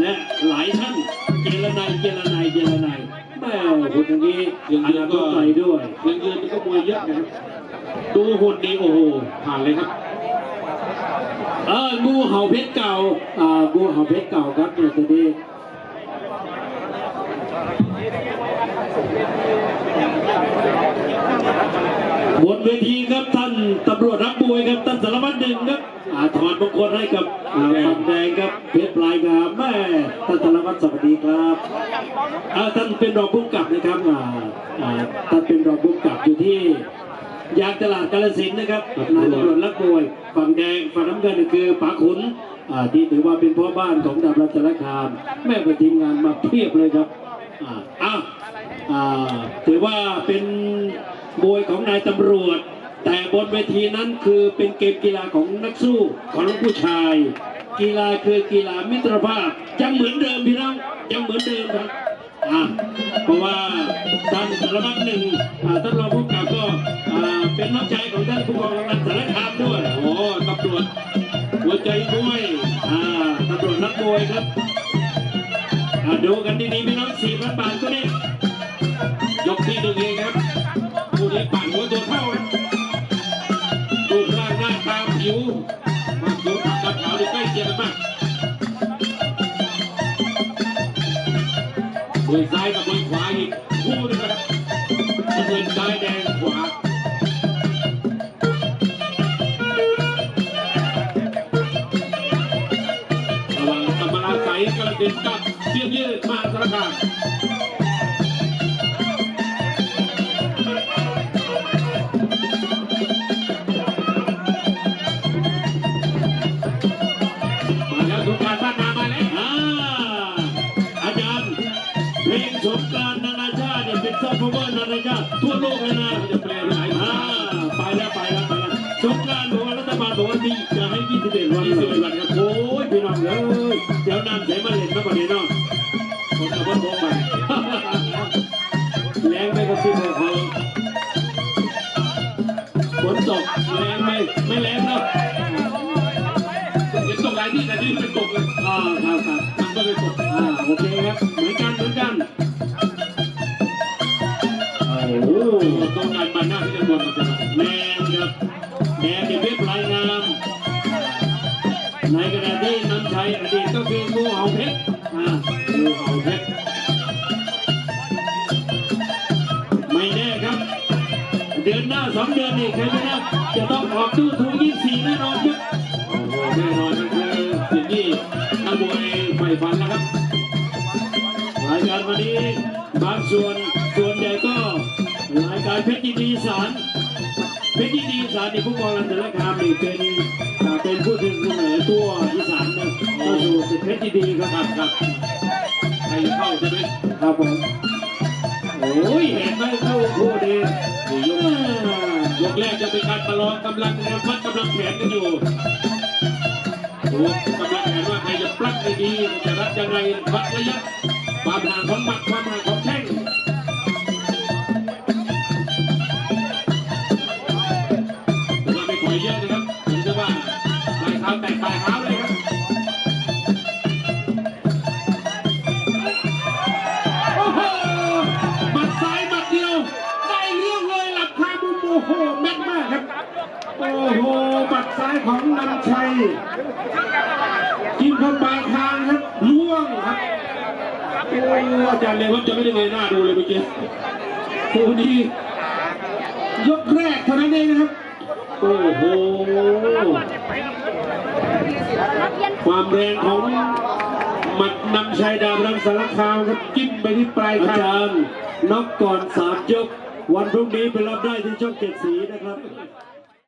และหลายท่านเจรนายเจรนายเจรนายแม่คนอย่างนี้อนาคตไกลด้วยเงินเดืนมันก็มวยเยอะนะครับดูหุ่นดีโอ้โหผ่านเลยครับเอองูเห่าเพชรเก่าอ่างูเห่าเพชรเก่าครับเนี่ยตัวนี้ บนเวทีครับท่านตำรวจรับมวยครับท่านสารวัตรหนึ่งครับอาถอนมงคลให้กับอาฝั่งแดงครับเพชรปลายงามแม่ท่านสารวัตรสวัสดีครับอาท่านเป็นรองผู้กำกับนะครับอาท่านเป็นรองผู้กำกับอยู่ที่ยางตลาดกาลสินนะครับนายตำรวจรักมวยฝั่งแดงฝั่งน้ำเงินคือป๋าขุนที่ถือว่าเป็นพ่อบ้านของดาบรัตนคาม แม่เป็นทีมงานมาเพียบเลยครับอ้าวอ่าถือว่าเป็น มวยของนายตำรวจ แต่บนเวทีนั้นคือเป็นเกมกีฬาของนักสู้ของลูกผู้ชาย กีฬาคือกีฬามิตรภาพยังเหมือนเดิมพี่น้องยังเหมือนเดิมครับอะเพราะว่าท่านสารวัตรหนึ่งท่านรองผู้กำกับก็เป็นน้ำใจของท่านผู้กองรัฐสารคามด้วยโอ้ตำรวจหัวใจมวยอ่าตำรวจนักมวยครับอ่าดูกันดีๆพี่น้องสี่พันบาทตัวนี้ยกที่หนึ่งเองครับ ผู้นี้ปั่นหัวตัวเท่ารูปร่างหน้าตาผิวมาผิวดำกับขาวนี่ใกล้เคียงกันมากมือซ้ายกับมือขวาอีกคู่นะครับมือซ้ายแดงขวาระว่างกำมะลาใสกระดิ่งกับเสียงยืดมาสารคาม ชาติเนี่ยเป็นซอฟต์พาวเวอร์นานาชาทั่วโลกเลยนะจะแปลเป็นไหนอ่าไปแล้วไปแล้วไปแล้วสงกานต์บอกว่ารัฐบาลบอกว่ามีจะให้21วันเลยวันครับโอ้ยพี่น้องเอ้ยเดี๋ยวน้ำใสมาเล่นมาประเดี๋ยวน้องคนกับว่าโบกไปแรงไมครับพี่บัวเขาฝนตกแรงไหมไม่แรงเนาะเห็นตกหลายที่แต่ที่เป็นตกเลยอ่าครับครับมันก็เลยตกอ่าโอเคครับารมาหน้าที่จะบนมันจะมาแมนครับแดงเป็นเพชรายงามในขณะที่น้ำชัยอดีตก็คืองูเห่าเพชรอ่างูเห่าเพชรไม่แน่ครับ เดือนหน้าสองเดือนนี่ใครชนะจะต้องออกตู้ถูยี่สี่แน่นอนครับโอ้โหแน่นอนคือสิ่งที่นักมวยใฝ่ฝันนะครับรายการวันนี้บางส่วนส่วนใหญ่ก็ รายการเพชรยินดีอีสารเพชรยินดีอีสารนี่ผู้กองรันตะคามนี่เป็นอ่าเป็นผู้ถึงเสนอตัวอีสานนะเข้าสู่ศึกเพชรยินดีครับครับครับใครเข้าใช่ไหมครับผมโอ้ยเห็นไหมเข้าคู่ดีสี่ยกยกแรกจะเป็นการประลองกำลังนะครับวัดกำลังแขนกันอยู่ดูกำลังแขนว่าใครจะปลั๊กได้ดีจะรัดยังไงวัดระยะความห่างของหมัดความห่างของ อ้โหแม่นมากครับ โอ้โหหมัดซ้ายของนำชัยกินเข้าปลายคางครับล่วงครับโอ้อาจารย์เลยว่าจะไม่ได้เงยหน้าดูเลยเมื่อกี้โอ้ดียกแรกเท่านั้นเองนะครับ โอ้โหความแรงของหมัดนำชัยดาวรังสารคามครับจิ้มไปที่ปลายคางจารย์น็อกก่อนสามยก วันพรุ่งนี้ไปรับได้ที่ช่องเจ็ดสีนะครับ